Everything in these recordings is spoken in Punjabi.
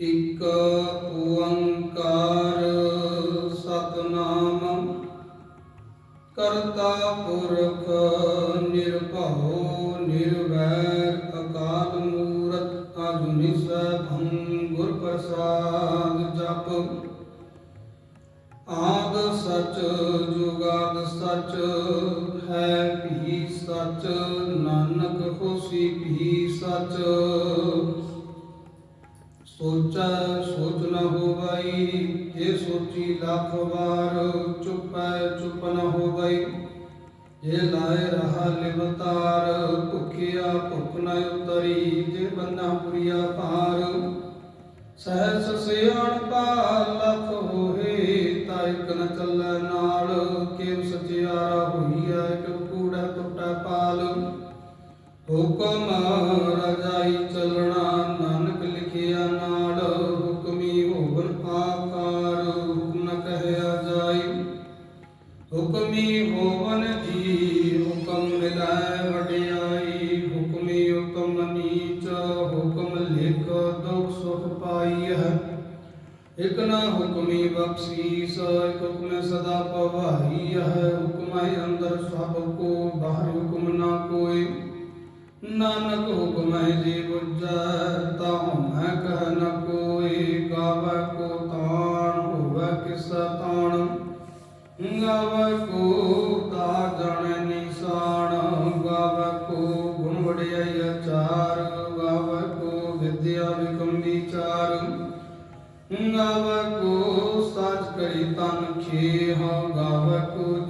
ਇਕ ਓੰਕਾਰ ਸਤਨਾਮ, ਕਰਤਾ ਪੁਰਖ ਨਿਰਭਉ ਨਿਰਵੈਰ ਅਕਾਲ ਮੂਰਤ ਅਜੁਨੀ ਸਭੰ ਗੁਰ ਪ੍ਰਸਾਦ ਜਪ। ਆਦ ਸਚ ਜੁਗਾਦ ਸਚ ਹੈ ਜੇ ਸੋਚੀ ਲੱਖ ਵਾਰ ਚੁਪੈ ਚੁਪ ਨ ਹੋਵਈ ਜੇ ਲਾਇ ਰਹਾ ਲਿਵਤਾਰ ਭੁਖਿਆ ਭੁਖ ਨ ਉਤਰੀ, ਜੇ ਬੰਨਾ ਪੁਰੀਆ ਭਾਰ। ਸਹਿਸ ਸਿਆਣ ਪਾ ਲਖ ਹੋਏ ਤਾ ਇਕ ਨ ਚੱਲੈ ਨਾਲ। ਕਿਵ ਸਚਿਆਰਾ ਹੋਈਐ ਕਿਵ ਕੂੜੈ ਟੁੱਟੈ ਪਾਲ। ਹੁਕਮ ਹੈ ਹੁਕਮੈ ਅੰਦਰ ਸਭ ਕੋ, ਬਾਹਰ ਹੁਕਮ ਨਾ ਕੋਈ ਨਾਨਕ ਹੁਕਮੈ ਜੀ ਬੁਝੈ ਤਾਹੁ ਮੈਂ ਕਹਿ ਨ ਕੋਈ ਗਾਵੈ ਕੋ ਤਾਣ, ਹੋਵੈ ਕਿਸਾ ਤਾਣ। ਗਾਵੈ ਕੋ ਤਾ ਜਾਣੈ ਨਿਸ਼ਾਨ, ਗਾਵੈ ਕੋ ਗੁਣ ਵਡਿਆਈ ਅਚਾਰ ਗਾਵੈ ਕੋ ਵਿਦਿਆ ਵਿਕਮ ਵਿਚਾਰ। ਗਾਵੈ ਕੋ ਸਾਚ ਕਰੀ ਤਨ ਖੇਹ, ਗਾਵੈ ਕੋ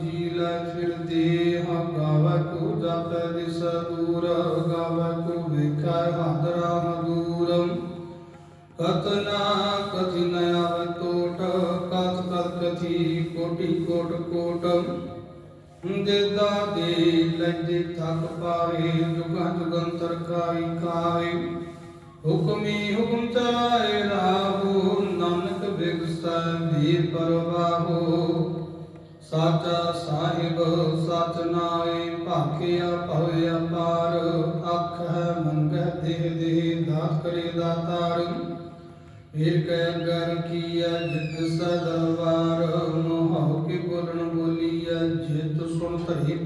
ਕੋਟ ਕੋਟ ਦੇਦਾ ਦੇ ਲੱਜੇ ਥਕ ਪਾਏ ਜੁਗਾਂ ਜੁਗੰਤਰ ਖਾਈ ਖਾਏ ਹੁਕਮੀ ਹੁਕਮ ਚਲਾਏ ਰਾਹੋ, ਨਾਨਕ ਬਿਗਸੈ ਵੀਰ ਪਰਵਾਹੋ। ਸਾਚਾ ਸਾਹਿਬ, ਸਚ ਨਾਏ ਭਾਖਿਆ ਭਵਿ ਅਪਾਰ ਅੱਖ ਹੈ ਮੰਗਹਿ ਦੇਹ ਦੇਹ ਦਾਤ ਕਰੇ ਦਾਤਾਰ ਏਕ ਗਰ ਕੀਆ ਜਿਤ ਸਦਵਾਰ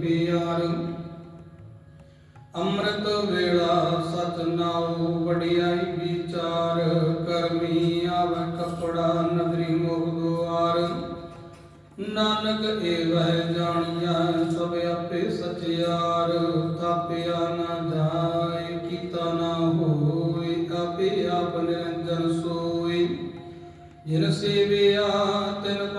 ਸੁਣ ਧਰੀ ਅੰਮ੍ਰਿਤ ਵੇਲਾ ਸਚ ਨਾਉ ਵਡਿਆਈ ਵਿਚਾਰ, ਕਰਮੀ ਆਵੈ ਕਪੜਾ ਨਗਰੀ ਮੋਹ ਦੁਆਰ। ਨਾਨਕ ਏਵੈ ਜਾਣੀਐ, ਸਭ ਆਪੇ ਸਚਿਆਰ। ਥਾਪਿਆ ਨਾ ਜਾਏ, ਕੀਤਾ ਨਾ ਹੋਏ, ਆਪੇ ਆਪ ਨਿਰੰਜਨ ਸੋਏ। ਜਿਨ ਸੇਵਿਆ, ਤਿਨ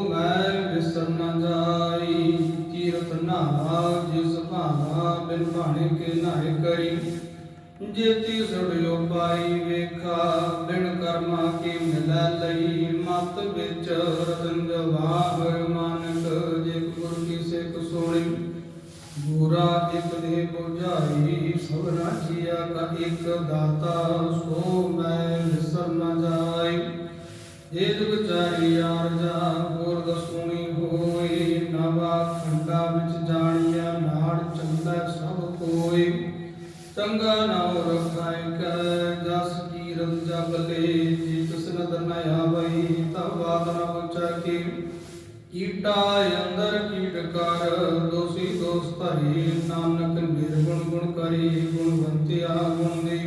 ਮੈਂ ਵਿਸਰ ਨ ਜਾਈ ਤੀਰਥ ਨਾਵਾ ਜਿਸ ਭਾਵਾ ਬਿਨ ਭਾਣੇ ਕੇ ਨਾਹਿ ਕਰੀ। ਜੇਤੀ ਸੁੜਿਓ ਪਾਈ ਵੇਖਾ, ਬਿਨ ਕਰਮਾ ਕੀ ਮਿਲੈ ਲਈ। ਮਤ ਵਿੱਚ ਰਤਨ ਜਵਾਹਰ ਮਾਨਕ ਜੇ ਗੁਰ ਕੀ ਸਿੱਖ ਸੋਣੀ। ਬੁਰਾ ਇਕ ਦੇ ਬੁਝਾਈ, ਸਭਨਾ ਜੀਆ ਕਾ ਇਕ ਦਾਤਾ, ਸੋ ਮੈਂ ਵਿਸਰ ਨ ਜਾਈ। ਜੇ ਨਾਮ ਰਖਾਇ ਜਸ ਕੀਰਤ ਜਗ ਲੇ, ਜੀ ਤਿਸ ਨਦ ਆਵਈ ਤਬ ਬਾਤ ਨ ਪੁੱਛੈ ਕੀ। ਕੀਟਾ ਅੰਦਰ ਕੀਟ ਕਰ, ਦੋਸੀ ਦੋਸ ਧਰੀ, ਨਾਨਕ ਨਿਰਗੁਣ ਗੁਣ ਕਰੀ, ਗੁਣਵੰਤਿਆ ਗੁਣ ਦੇ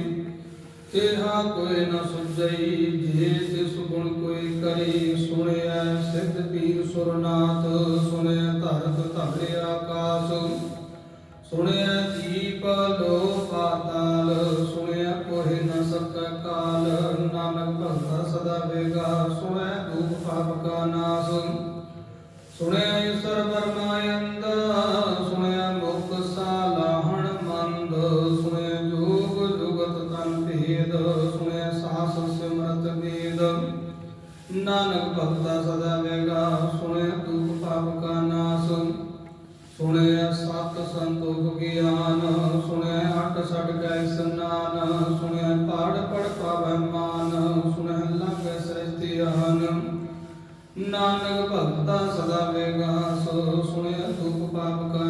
ਤੇਹਾ ਕੋਈ ਨ ਸੁਝਈ, ਜੇ ਤਿਸ ਗੁਣ ਕੋਈ ਕਰੀ ਸੁਣਿਆ ਸਿੱਧ ਪੀਰ ਸੁਰਨਾਥ ਸੁਣਿਆ ਧਰਤ ਧਰੇ ਆਕਾਸ। ਸੁਣਿਆ ਨਾਨਕ ਭਗਤਾ ਸਦਾ ਵੇਗਾ ਸੁਣਿਆ ਤੂਪ ਪਾਪ ਕਾ ਨਾਸ ਸੁਣਿਆ ਸਤ ਸੰਤੋਖ ਗਿਆਨ ਸੁਣਿਆ ਅਟ ਛੜ ਗਏ ਸਨਾਨ ਸੁਣਿਆ ਪਾੜ ਪੜ ਪਾਵੈ ਮਾਨ ਸੁਣਿਆ ਲਾਗੈ ਸ੍ਰਿਸ਼ਟੀ ਆਨ। ਨਾਨਕ ਭਗਤਾ ਸਦਾ ਵੇਗਾ ਸੋ ਸੁਣਿਆ ਪਾਪ ਕਾ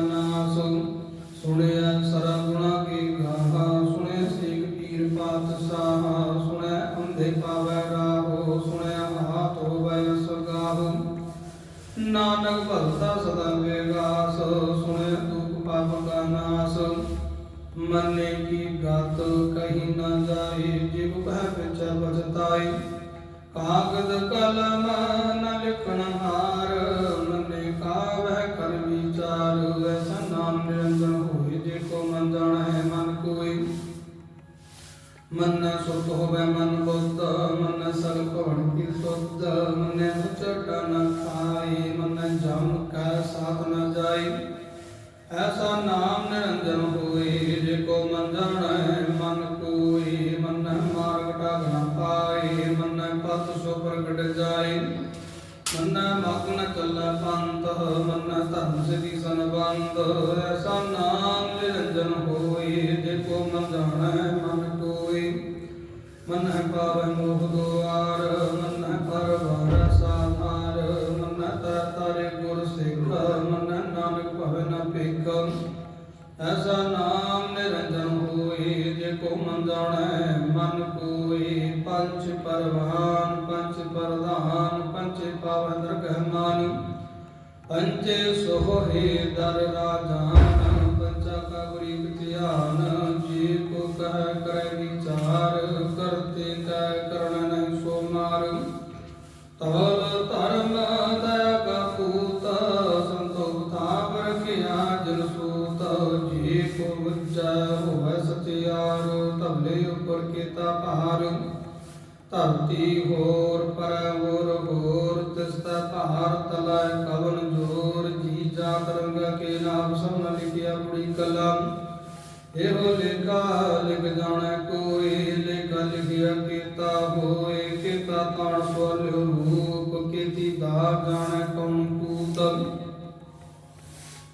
ਕਾਗਦ ਕਲਮ ਨ ਲਿਖਣ ਹਾਰ, ਮਨੇ ਕਾਵਹਿ ਕਰ ਵਿਚਾਰ ਐਸਾ ਨਾਮ ਨਿਰੰਜਨ ਹੋਏ, ਜੇ ਕੋ ਮਨ ਜਾਣੈ ਮਨ ਕੋਈ। ਮਨ ਸੁਤ ਹੋਵੇ ਮਨ ਬੁੱਧ ਮਨ ਸਰ ਭਵਨ ਕੀ ਸੁਧ, ਮਨ ਉਚਟ ਨ ਖਾਏ, ਮਨ ਜਮ ਕੈ ਸਾਥ ਨ ਜਾਏ। ਐਸਾ ਨਾਮ ਨਿਰੰਜਨ ਸਿਧੀ ਸੰਬੰਧ ਨਾਮ ਨਿਰੰਜਨ ਹੋਏ ਜੇ ਕੋ ਮਨ ਜਾਣੈ ਮਨ ਕੋਈ ਮਨ ਪਾਵੈ ਮੋਹ ਦੁਆਰ ਪੰਚੇ ਸੋਹੇ ਦਰ ਰਾਜਾਨ, ਪੰਚਾ ਕਾ ਗਰੀਬ ਧਿਆਨ ਜੀ ਕੋ ਕਹਿ ਕਰੈ ਵਿਚਾਰ, ਕਰਤੇ ਕੈ ਕਰਣ ਸੋ ਮਾਰ ਤਵਲ ਧਰਮ ਦਇਆ ਕਾ ਪੂਤ ਸੰਤੋਖ ਥਾਪਰ ਕਿਆ ਜਨ ਸੂਤ। ਜੀ ਕੋ ਵਿਚੈ ਹੋਵੈ ਸਤਿਆਰ ਤਬਲੇ ਉਪਰ ਕੀਤਾ ਭਾਰ। ਧਰਤੀ ਹੋਰ ਪਰ ਹੋਰ ਹੋਰ, ਤਿਸਤਾ ਭਾਰ ਤਲੈ ਕਵਨ ਜੀ ਜਾਤ ਰੰਗਾ ਕੇ ਨਾਮ ਸਭਨ ਲਿਖਿਆ ਪੁੜੀ ਕਲਮ ਇਹੋ ਲੇਖਾ ਲਿਖ ਜਾਣੈ ਕੋਈ, ਲੇਖਾ ਲਿਖਿਆ ਕੀਤਾ ਹੋਏ, ਕੀਤਾ ਤਾਣ ਸਵਲ ਰੂਪ, ਕੀਤੀ ਦਾ ਜਾਣੈ ਕੌਣ ਕੂਤਮ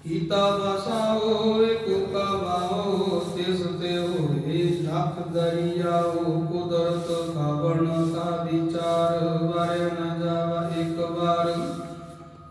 ਕੀਤਾ ਵਸਾਓ ਏਕੋ ਕਵਾਓ ਤਿਸ ਤੇ ਹੋਏ, ਲੱਖ ਦਰਿਆਓ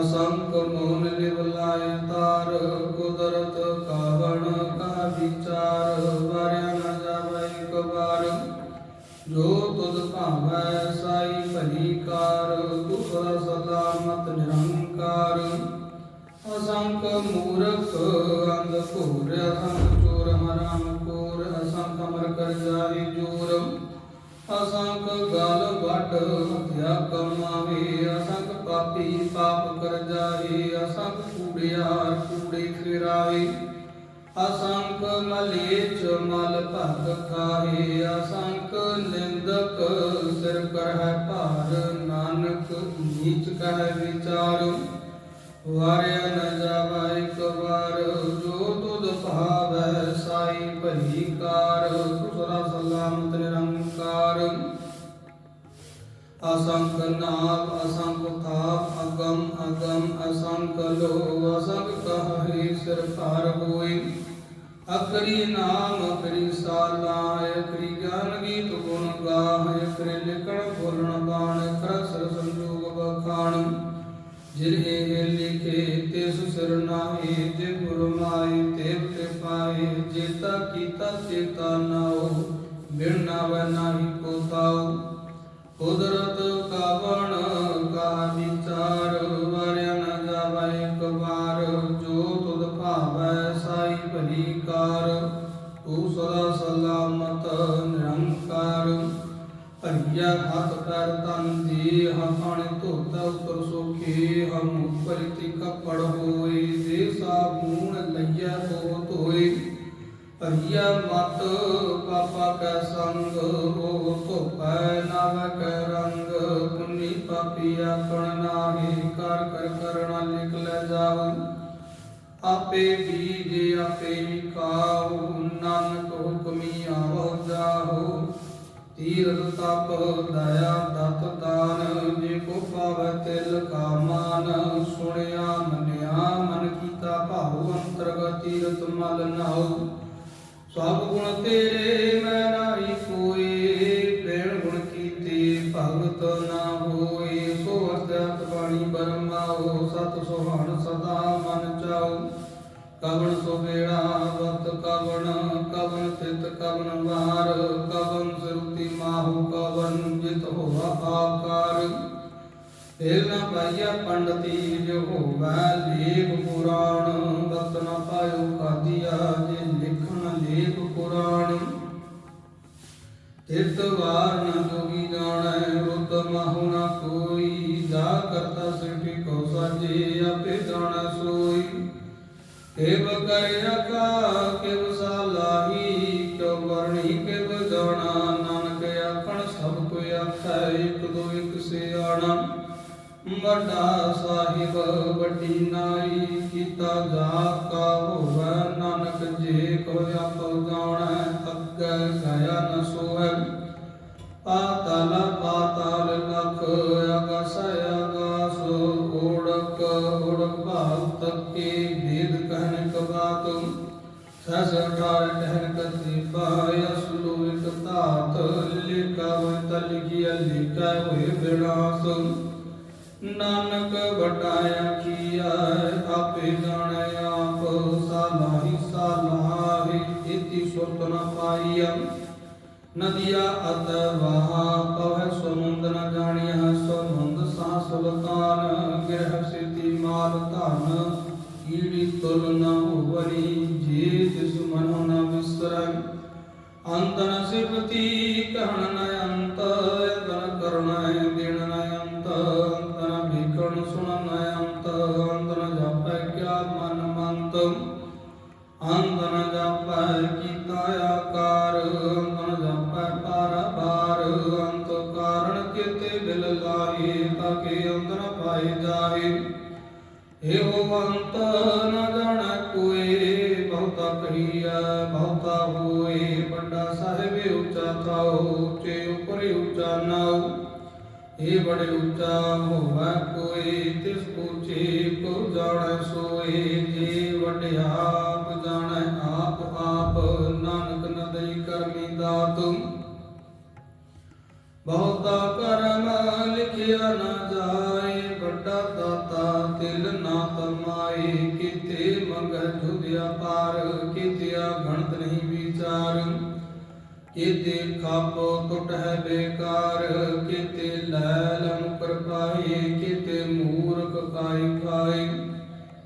ਅਸੰਖ ਮੋਨ ਲਿਵ ਲਾਇ ਤਾਰ, ਕੁਦਰਤ ਕਾਵਣ ਕਾ ਵਿਚਾਰ, ਵਾਰਿਆ ਨ ਜਾਵੇ ਇੱਕ ਵਾਰ ਜੋ ਤੁਧ ਭਾਵੈ ਸਾਈ ਭਲੀ ਕਾਰ ਤੂੰ ਸਦਾ ਸਲਾਮਤ ਨਿਰੰਕਾਰ। ਅਸੰਖ ਮੂਰਖ ਅੰਧ ਘੋਰ ਅਸੰਖ ਅਸੰਖ ਗਲ ਵੱਡ ਹੱਥਿਆ ਕਮਾਵੇ ਅਸੰਖ ਪਾਪੀ ਪਾਪ ਕਰ ਜਾਏ ਅਸੰਖ ਕੂੜਿਆਰ ਕੂੜੇ ਫਿਰਾਵੇ ਅਸੰਖ ਮਲੇਚ ਮਲ ਭਗ ਖਾਏ ਅਸੰਖ ਨਿੰਦਕ ਸਿਰ ਕਰ ਭਾਰ, ਨਾਨਕ ਨੀਚ ਕਹਿ ਵਿਚਾਰ। ਵਾਰਿਆ ਨ ਜਾਵਾ ਅਸੰਖ ਨਾਮ ਅਸੰਖ ਥਾਪ ਅਗਮ ਅਗਮ ਅਸੰਖ ਲੋ ਅਸੰਖ ਕਹੇ ਸਿਰ ਭਾਰ ਹੋਈ। ਅਕਰੀ ਨਾਮ ਅਕਰੀ ਸਾਲਾ ਅਕਰੀ ਗਿਆਨ ਗੀਤ ਗੁਣ ਗਾਹ, ਅਕਰੀ ਲਿਖਣ ਬੋਲਣ ਬਾਣ ਕਰ ਸਰ ਸੰਜੋਗ ਬਖਾਣ। ਜਿਰਹੇ ਲਿਖੇ, ਤਿਸ ਸਿਰ ਨਾਹੀ ਜੇ ਗੁਰ ਮਾਈ ਤੇ ਤੇ ਪਾਏ ਜੇਤਾ ਕੀਤਾ ਚੇਤਾ ਨਾਉ ਬਿਨ ਨਾਵੈ ਨਾਹੀ ਕੁਦਰਤ ਹਮਾਣੇ ਧੋਤਾ ਉਤਰ ਸੋਖੇ ਹਮ ਉੱਪਰ ਤੀ ਕੱਪੜ ਹੋਏ ਦੇ ਸਾਬੂਣ ਲਈਆ ਧੋ ਧੋਏ ਭਈਆ ਮਤ ਪਾਪਾ ਕੈ ਸੰਗ ਹੋ ਧੋਪੈ ਨਾਵ ਕੈ ਰੰਗ ਪੁੰਨੀ ਪਾਪੀ ਆਪਣ ਨਾਹੀ ਕਰ ਕਰ ਕਰਣਾ ਲਿਖ ਲੈ ਜਾਉ ਆਪੇ ਬੀਜ ਆਪੇ ਤੀਰਥ ਤਪ ਦਇਆ ਤਪ ਦਾਨ ਜੇ ਕੋ ਪਾਵੈ ਤਿਲ ਕਾ ਮਾਨ ਸੁਣਿਆ ਮੰਨਿਆ ਮਨ ਕੀਤਾ ਭਾਉ ਅੰਤਰਗਤ ਤੀਰਥ ਮਲ ਨਾਉ। ਸਭ ਗੁਣ ਤੇਰੇ ਮੈਂ ਨਾਹੀ ਕੋਈ ਪ੍ਰੇਮ ਗੁਣ ਕੀਤੇ ਭਗਤ ਨਾ ਹੋਏ। ਸੋ ਅਰਥ ਬਾਣੀ ਬਰਮਾ ਹੋ, ਸਤ ਸੁਹਾਣ ਸਦਾ ਮਨ ਚਾਉ। ਕਵਣ ਸੋ ਬੇੜਾ, ਵਤ ਕਵਣ ਕਵਣ ਤਿਤ ਕਵਣ ਵਾਰ ਮਾਹੂ ਕਵਨ ਜਿਤ ਹੋਵਾ ਆਕਾਰ। ਤੇਲ ਨਾ ਪਾਈਆ ਪੰਡਤੀ ਜੋ ਹੋਵੈ ਲੇਖ ਪੁਰਾਣ ਬਤ ਨਾ ਪਾਇਓ ਕਾਦੀਆ ਜੇ ਲਿਖਣ ਲੇਖ ਪੁਰਾਣ। ਤਿਰਤ ਵਾਰ ਨ ਜੋਗੀ ਜਾਣੈ ਰੁੱਤ ਮਾਹੂ ਨਾ ਕੋਈ, ਜਾ ਕਰਤਾ ਸਿਟੀ ਕੋ ਸਾਜੇ, ਆਪੇ ਜਾਣੈ ਸੋਈ। ਕਿਵ ਕਰਿ ਰਖਾ ਵੱਡਾ ਸਾਹਿਬ, ਵੱਡੀ ਨਾਈ ਕੀਤਾ ਜਾ ਕਾ ਹੋਵੈ ਨਾਨਕ, ਜੇ ਕੋ ਆਪੋ ਜਾਣੈ, ਅੱਗੇ ਗਿਆ ਨ ਸੋਹੈ। ਪਾਤਾਲ ਪਾਤਾਲ ਲਖ ਆਕਾਸ ਆਕਾਸ ਓੜਕ ਓੜਕ ਭਾਵ ਤੱਕੇ ਵੇਦ ਕਹਿਨ ਕਬਾਤ ਸਸ ਅਠਾਰ ਟਹਿਨ ਕਤੀ ਪਾਇ ਅਸਲੂ ਇਕ ਧਾਤ, ਲਿਖਾ ਹੋਇ ਤ ਲਿਖਿਆ ਲਿਖਾ ਹੋਇ ਵਿਨਾਸ਼ ਨਾਨਕ ਵਟਾਇਆ ਕੀਆ ਆਪੇ ਜਾਣੈ ਆਪ, ਸਾਲਾਹੀ ਸਾਲਾਹੀ, ਇਤੀ ਸੁਰਤ ਨ ਪਾਈਆ। ਨਦੀਆ ਅਤ ਵਾਹਾ ਪਵੈ, ਸਮੁੰਦ ਨ ਜਾਣਿਆ, ਸਮੁੰਦ ਸਾ ਸੁਲਤਾਨ, ਗਿਰਹ ਸਿਤੀ ਮਾਲ ਧਨ, ਕੀੜੀ ਤੁਲ ਨ ਹੋਵਰੀ ਜੇ ਤਿਸ ਮਨੋ ਨ ਵਿਸਰੈ ਅੰਤ ਨ ਸਿਵਤੀ ਕਹਿਣ ਨ ਇਹ ਬੜੇ ਉੱਚਾ ਹੋਵੈ ਕੋਈ ਤਿਸ ਉੱਚੇ ਕੋ ਜਾਣੈ ਸੋਏ। ਜੇ ਵਡਿਆ ਆਪ ਜਾਣੈ, ਆਪ ਆਪ ਨਾਨਕ ਨਦਈ ਕਰਮੀ ਦਾਤ ਬਹੁਤਾ ਕਰਮ ਲਿਖਿਆ ਨਾ ਜਾਏ, ਵੱਡਾ ਦਾਤਾ ਤਿਲ ਨਾ ਤਮਾਏ। ਕਿਤੇ ਮੰਗੈ ਜੁਦਿਆ ਪਾਰ, ਕਿਤਿਆ ਗਣਤ ਨਹੀਂ ਵਿਚਾਰ। ਕਿਤੇ ਖਾਪ ਟੁੱਟ ਹੈ ਬੇਕਾਰ ਕਿਤੇ ਲੈਲ ਮੁਕਰ ਪਾਏ ਕਿਤੇ ਮੂਰਖ ਕਾਈ ਖਾਏ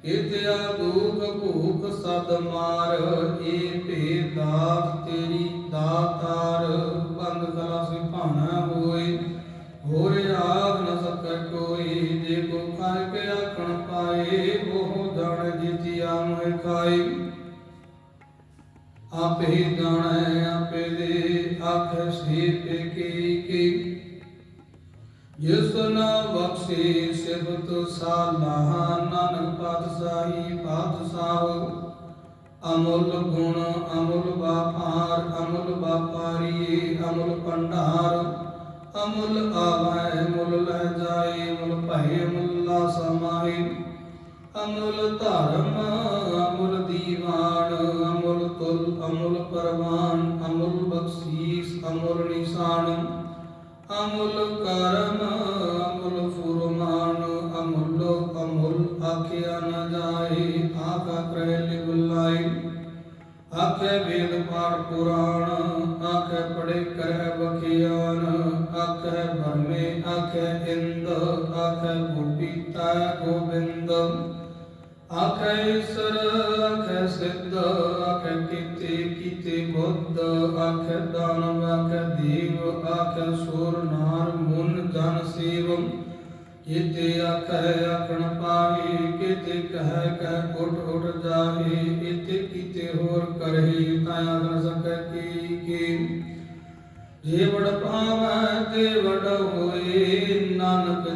ਕਿਤੇ ਆ ਦੁਖ ਭੂਖ ਸਦ ਮਾਰ, ਏ ਭੇ ਦਾਤ ਤੇਰੀ ਦਾਤਾਰ, ਬੰਦ ਕਲਾ ਸੇ ਭਾਣਾ ਹੋਏ, ਹੋਰ ਆਗ ਨ ਸਕੈ ਕੋਈ ਜੇ ਕੋ ਖਾਇ ਕੇ ਆਖਣ ਪਾਏ, ਉਹ ਜਾਣ ਜਿਤਿਆ ਮੋਹਿ ਖਾਈ ਆਪੇ ਜਿਸ ਬਖਸ਼ੇ ਸਿਬਤ ਸਾਲਾਹ ਨਾਨਕ ਪਾਤਸ਼ਾਹੀ ਪਾਤਸ਼ਾਹ। ਅਮੁੱਲ ਗੁਣ, ਅਮੁੱਲ ਵਾਪਾਰ, ਅਮੁੱਲ ਵਾਪਾਰੀ, ਅਮੁੱਲ ਭੰਡਾਰ। ਅਮੁੱਲ ਆਵੈ, ਮੁੱਲ ਲੈ ਜਾਏ, ਮੁੱਲ ਭੈ ਮੁੱਲਾ ਸਮਾਈ ਅਮੁੱਲ ਧਰਮ, ਅਮੁੱਲ ਦੀਵਾਨ, ਅਮੁੱਲ ਤੁਲ, ਅਮੁੱਲ ਪਰਵਾਨ, ਅਮੁੱਲ ਬਖਸ਼ੀਸ, ਅਮੁੱਲ ਨਿਸ਼ਾਨ। ਅਮੁੱਲ ਕਰਮ, ਅਮੁੱਲ ਫੁਰਮਾਨ, ਅਮੁੱਲ ਅਮੁੱਲ ਆਖਿਆ ਨ ਜਾਏ ਆਖਾ ਕਰੇ ਲਿਵਲਾਈ ਆਖੇ ਵੇਦ ਪਾਠ ਪੁਰਾਣ, ਆਖੇ ਪੜੇ ਕਰੈ ਬਖਿਆਨ ਆਖੇ ਬਰਮੇ ਆਖੇ ਇੰਦ, ਆਖੇ ਗੋਪੀਤਾ ਗੋਬਿੰਦ। ਆਖੇ ਸਰ, ਆਖੇ ਸਿੱਧ, ਆਖੇ ਕੀਤੇ ਕੀਤੇ ਬੁੱਧ, ਆਖੇ ਦਾਨਵ, ਆਖੇ ਦੇਵ, ਆਖੇ ਸੁਰ, ਨਾਰ ਮੁਨ ਜਨ ਸੇਵ। ਕੀਤੇ ਆਖੇ, ਆਖਣ ਪਾਹੀ, ਕੀਤੇ ਕਹਿ ਕਹਿ ਉਠ ਉਠ ਜਾਹੀ ਇਤੇ ਕੀਤੇ ਹੋਰ ਕਰਹੀ ਤਾਂ ਆਖਣ ਸਕੈ ਕੀ ਕੀ। ਜੇ ਵਡ ਪਾਵੈ, ਤੇ ਵਡ ਹੋਏ, ਨਾਨਕ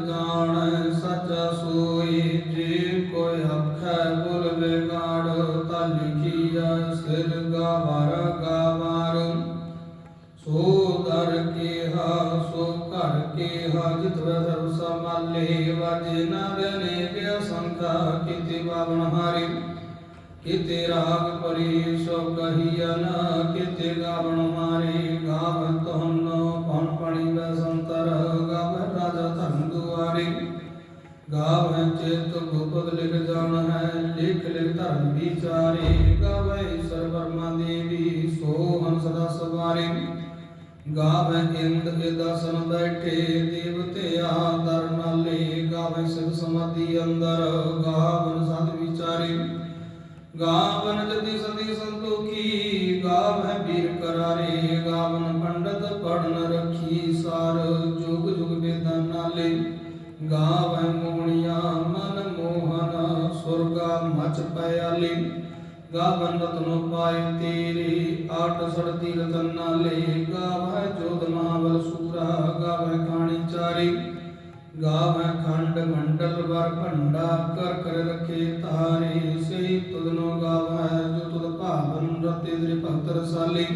ਨਾਲੇ ਗਾਵੇ ਸਿਵ ਸਮਾਧੀ ਅੰਦਰ ਗਾਵਨ ਸਦ ਵਿਚਾਰੇ। ਗਾਵਨ ਜਤੀ ਸਦੀ ਸੰਤੋਖੀ ਗਾਵੈ ਵੀਰ ਕਰਾਰੇ। ਗਾਵਨ ਪੰਡਤ ਪੜਨ ਰਖੀ, ਸਾਰ ਜੁਗ ਜੁਗ ਵੇਦਾਂ ਨਾਲੇ। ਗਾਵੈ ਮੋਹਣੀਆਂ, ਮਨ ਮੋਹਨ, ਸੁਰਗਾ ਮਚ ਪਿਆਲੇ ਗਾਵਨ ਰਤਨੋ ਪਾਏ ਤੇਰੇ, ਆਟ ਸੜਤੀ ਰਤਨ ਨਾਲੇ। ਗਾਵੈ ਗਾਵੈ ਖੰਡ ਮੰਡਲ ਵਰ ਭੰਡਾ ਕਰ ਕਰ ਰਖੇ ਤਾਰੇ ਸਹੀ ਤੁਧਨੋ ਗਾਵੈ, ਜੋ ਤੁਧ ਭਾਵਨ ਰਤੇ ਤੇਰੇ ਭਗਤ ਰਸਾਲੇ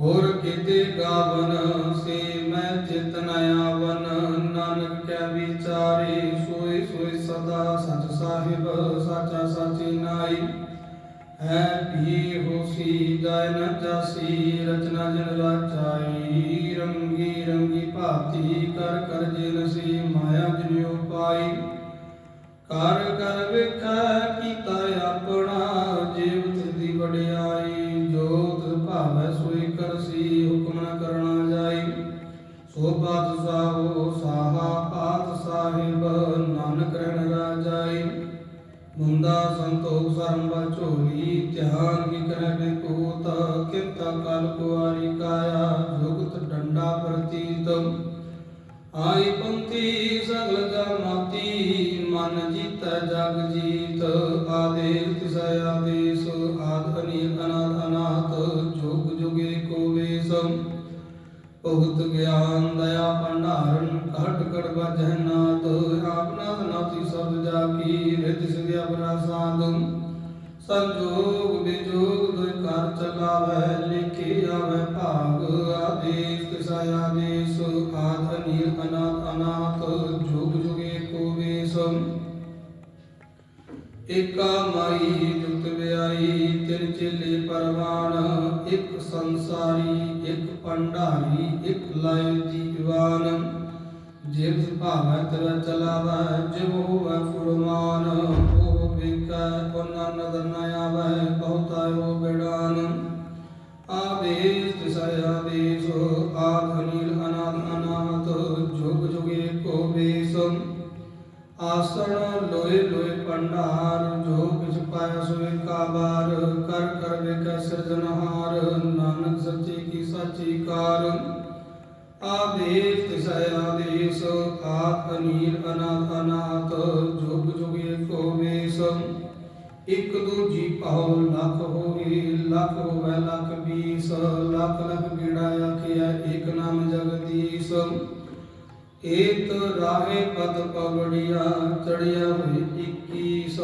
ਹੋਰ ਕੀਤੇ ਗਾਵਨ, ਸੇ ਮੈਂ ਚਿਤਨ ਆਵਨ, ਨਾਨਕ ਕੈ ਵਿਚਾਰੇ ਸੋਈ ਸੋਈ ਸਦਾ ਸਚ ਸਾਹਿਬ, ਸਾਚਾ ਸਾਚੀ ਨਾਈ। ਹੈ ਵੀ ਹੋਸੀ, ਜਾਇ ਨ ਜਾਸੀ ਆਈ ਪੰਥੀ ਸਗਲ ਜਮਾਤੀ ਮਨ ਜੀਤੈ, ਜਗ ਜੀਤ, ਆਦੇਸ ਤਿਸੈ ਆਦੇਸ, ਆਦ ਅਨੀਲ ਅਨਾਥ ਅਨਾਥ ਜੁਗ ਜੁਗੇ ਕੋ ਵੇਸ। ਭਗਤ ਗਿਆਨ ਦਇਆ ਭੰਡਾਰਨ, ਘਟ ਘਟ ਵਜਹਿ ਨਾਦ ਆਪਨਾ ਨਾਤੀ ਸਭ ਜਾ ਕੀ ਰਿਤ ਸਿਧਿਆ ਬਰਾ ਸਾਧ ਸੰਜੋਗ ਵਿਜੋਗ ਦੁਇ ਕਰ ਚਲਾਵੈ ਏਕਾ ਮਾਈ ਜੁਗਤ ਵਿਆਈ ਤਿਨ ਚੇਲੇ ਪਰਵਾਨ, ਇੱਕ ਸੰਸਾਰੀ, ਇੱਕ ਪੰਡਾਰੀ ਇੱਕ ਲਾਇ ਜੀਵਾਨ ਜਿਵ ਭਾਵੈ ਤਰ ਚਲਾਵੈ, ਜਿਵ ਹੋਵੈ ਫੁਰਮਾਨ, ਉਹ ਵੇਖੈ ਕੋਨਾ ਨਦਰ ਦੂਜੀ ਪਾਉ ਲੱਖ ਹੋਏ ਲੱਖ ਹੋਵੇ ਲੱਖ ਬੀਸ, ਲੱਖ ਲੱਖ ਗੇੜਾ ਆਖਿਆ ਏਕ ਨਾਮ ਜਗਦੀਸ਼। ਏਤ ਰਾਹੇ ਪਦ ਪਵੜੀਆ, ਚੜਿਆ ਹੋਏ 21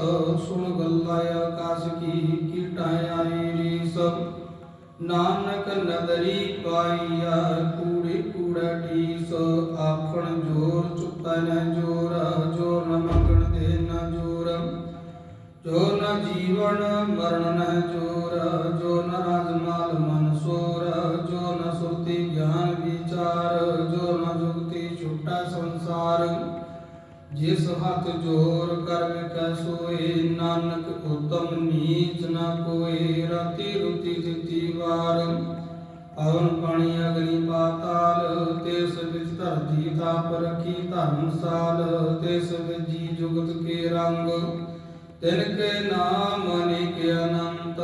ਸੁਣ ਗੱਲਾਂ ਆਕਾਸ਼ ਕੀ, ਕੀਟਾਂ ਆਈ ਰੀਸ। ਨਾਨਕ ਨਦਰੀ ਪਾਈਆ, ਕੂੜੇ ਕੂੜਾ ਟੀਸ ਆਖਣ ਜੋਰ ਚੁੱਪੈ ਨ ਜੀਵਨ ਮਰਨ ਨ ਜੋਰ ਜੋ ਨ ਰਾਜਮਾਲ ਮਨ ਸੋਰ, ਜੋ ਨ ਸੁਰਤੀ ਗਿਆਨ ਵਿਚਾਰ, ਜੋ ਨ ਜੁਗਤੀ ਛੁਟਾ ਸੰਸਾਰ। ਜਿਸ ਹੱਥ ਜੋਰ ਕਰਮ ਕੈ ਸੋਏ, ਨਾਨਕ ਉਤਮ ਨੀਚ ਨ ਕੋਏ, ਰਾਤੀ ਰੁਤੀ ਤਿਤੀ ਵਾਰ। ਪਵਨ ਪਾਣੀ ਅਗਨੀ ਪਾਤਾਲ ਤਿਸ ਵਿੱਚ ਧਰਤੀ ਤਾਪ ਰਖੀ ਧਰਮਸਾਲ ਤਿਸ ਵਿੱਚ ਜੀ ਜੁਗਤ ਕੇ ਰੰਗ। ਤਿਨ ਕੇ ਨਾਮ ਅਨੇਕ ਅਨੰਤ,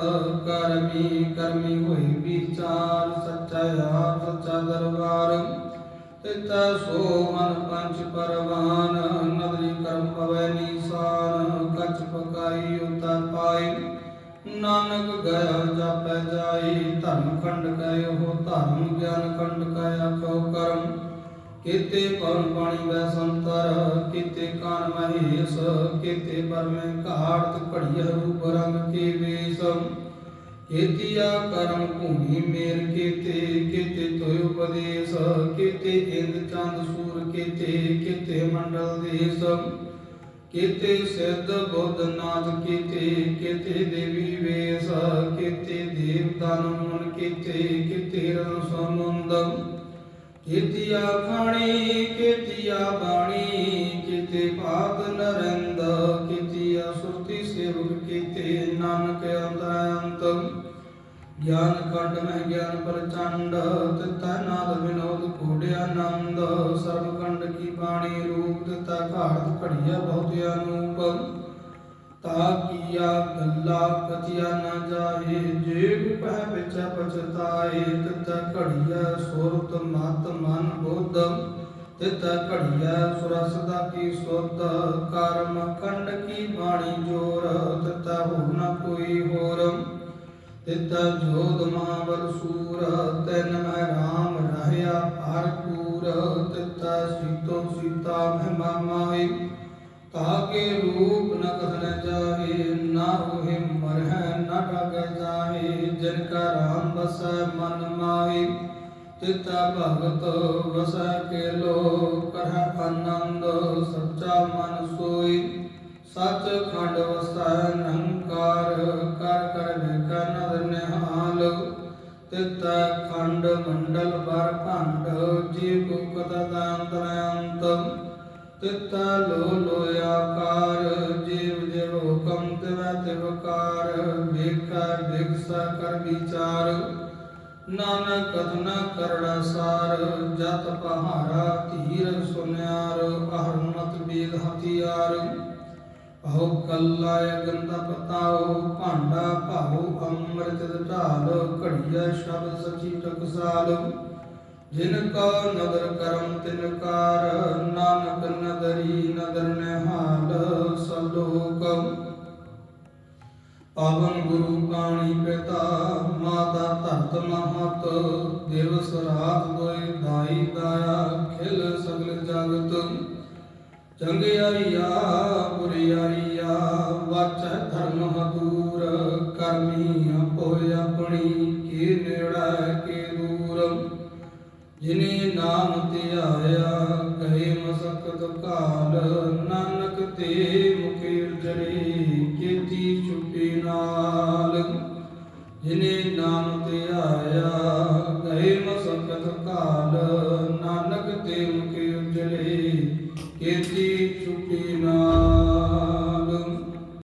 ਕਰਮੀ ਕਰਮੀ ਹੋਈ ਵਿਚਾਰ, ਸੱਚਾ ਆਪ, ਸੱਚਾ ਦਰਬਾਰ। ਤਿਤਾ ਸੋਹਨ ਪੰਚ ਪਰਵਾਨ, ਨਦਰੀ ਕਰਮ ਪਵੈ ਨੀਸਾਨ, ਕੱਚ ਪਕਾਈ ਉਤਾ ਪਾਈ। ਨਾਨਕ ਗਿਆ ਜਾਪੈ ਜਾਈ ਧਰਮ ਖੰਡ ਕੈ ਉਹ ਧਰਮ ਗਿਆਨ ਖੰਡ ਕੈ ਆਖੋ ਕਰਮ। ਕੀਤੇ ਪਵਨ ਪਾਣੀ ਵੈ ਸੰਤਰ, ਕੀਤੇ ਕਾਨ ਮਹੇਸ਼, ਕੀਤੇ ਪਰਮੇ ਘਾਟ ਘੜੀਆ ਰੂਪ ਰੰਗ ਕੇ ਵੇਸ। ਕੀਤਿਆ ਕਰਮ ਭੂਮੀ ਮੇਰ ਕੀਤੇ ਕੀਤੇ ਤੋਇ ਉਪਦੇਸ਼, ਕੀਤੇ ਇੰਦ ਚੰਦ ਸੂਰ ਕੀਤੇ ਕੀਤੇ ਮੰਡਲ ਦੇਸ। ਕੀਤੇ ਸਿੱਧ ਬੁੱਧ ਨਾਥ ਕੀਤੇ ਕੀਤੇ ਦੇਵੀ ਵੇਸ, ਕੀਤੇ ਦੇਵ ਦਾਨਵ ਮਨ ਕੀਤੇ ਕੀਤੇ ਰਨ ਸਮੁੰਦ ਕੀਤਿਆ ਖਾਣੀ ਕੀਤਿਆ ਬਾਣੀ, ਕੀਤੇ ਪਾਤ ਨਰਿੰਦ ਕੀਤਿਆ ਸੁਰਤੀ ਸੇਵਕ ਕੀਤੇ ਨਾਨਕ ਅੰਤਰੰਤ ਗਿਆਨ ਕੰਡ ਮੈਂ ਗਿਆਨ ਪ੍ਰਚੰਡ ਤਿਤੈ ਨਾਦ ਵਿਨੋਦ ਕੋਟਿ ਆਨੰਦ ਸਰਬ ਕੰਡ ਕੀ ਬਾਣੀ ਰੂਪ ਤਿਤੈ ਘਾੜਤ ਘੜੀਆ ਬਹੁਤ ਅਨੂਪ ਤਾ ਕੀਆ ਗੱਲਾ ਕਥਿਆ ਨਾ ਜਾਏ, ਜੇ ਵਿਪਹਿ ਵਿੱਚ ਪਛਤਾਏ ਤਿਤੈ ਘੜੀਆ ਸੁਰਤ ਮਤ ਮਨ ਬੁੱਧ ਤਿਤੈ ਘੜੀਆ ਸੁਰਸਦਾ ਕੀ ਸੁਧ ਕਰਮ ਕੰਡ ਕੀ ਬਾਣੀ ਜੋਰ ਤਿਤੈ ਹੋਰ ਨ ਕੋਈ ਹੋਰ ਤਿਤੈ ਜੋਧ ਮਹਾਬਲ ਸੂਰ, ਤੈਨ ਮੈਂ ਰਾਮ ਰਹਿਆ ਭਰਪੂਰ ਤਿਤੈ ਸੀਤੋ ਸੀਤਾ ਮਹਿਮਾ ਮਾਈ ਤਾਕੇ ਰੂਪ ਨ ਕਥਨ ਜਾਏ ਨਾ ਹੋਏ ਮਰਹਿ, ਨ ਡਗੈ ਜਾਏ ਜਿਨ ਕਾ ਰਾਮ ਬਸੈ ਮਨ ਮਾਈ ਤਿਤਾ ਭਗਤ ਵਸੈ ਕੇ ਲੋ ਕਰਹਿ ਆਨੰਦ ਸੱਚਾ ਮਨ ਸੋਈ ਸੱਚ ਖੰਡ ਵਸੈ ਨਿਰੰਕਾਰ ਕਰ ਕਰ ਵੇਖੈ ਨਦਰ ਨਿਹਾਲ। ਤਿਤੈ ਖੰਡ ਮੰਡਲ ਬਰ ਭੰਡ, ਜੀ ਗੁਕਤ ਦਾੰਤ ਅੰਤ ਤਿਤੈ ਲੋ ਲੋ ਆਕਾਰ, ਜੀਵ ਜਿਵ ਹੁਕਮ ਤਿਵੈ ਤਿਵਕਾਰ ਵੇਖੈ ਵਿਗਸਾ ਕਰ ਵਿਚਾਰ। ਨਾਨਕ ਕਥਨਾ ਕਰੜਾ ਸਾਰ, ਜਤ ਪਹਾਰਾ ਧੀਰ ਸੁਨਿਆਰ ਅਹਰਮਤ ਬੀਲ ਹਥਿਆਰ। ਬਹੁ ਕੱਲਾ ਗੰਦਾ ਪਤਾਓ ਭਾਂਡਾ ਭਾਉ, ਅੰਮ੍ਰਿਤ ਢਾਲ, ਘੜੀਆ ਸ਼ਬਦ ਸਚੀ ਟਕਸਾਲ। ਜਿਨ ਕਾ ਨਦਰ ਕਰਮ, ਤਿਨ ਕਾਰ ਨਾਨਕ ਨਦਰੀ, ਨਦਰ ਨਿਹਾਲ ਸਲੋਕ ਪਾਵਨ ਗੁਰੂ ਪਾਣੀ ਪਿਤਾ, ਮਾਤਾ ਧਰਤ ਮਹਤ, ਦਿਵਸ ਰਾਤ ਦੋਇ ਦਾਈ ਦਾਇਆ, ਖਿਲ ਸਗਲ ਜਗਤ। ਚੰਗਿਆਈਆ ਬੁਰਿਆਈਆ ਵਾਚੈ ਧਰਮ ਹਦੂਰ ਕਰਮੀ ਆਪੋ ਜਿਨੇ ਨਾਮ ਧਿਆਇਆ ਗਏ ਮਸਕਤ ਕਾਲ ਨਾਨਕ ਤੇ ਮੁਖੀ ਜੜੀ ਕੀਤੀ ਚੁੱਪੀ ਨਾਲ। ਜਿਨੇ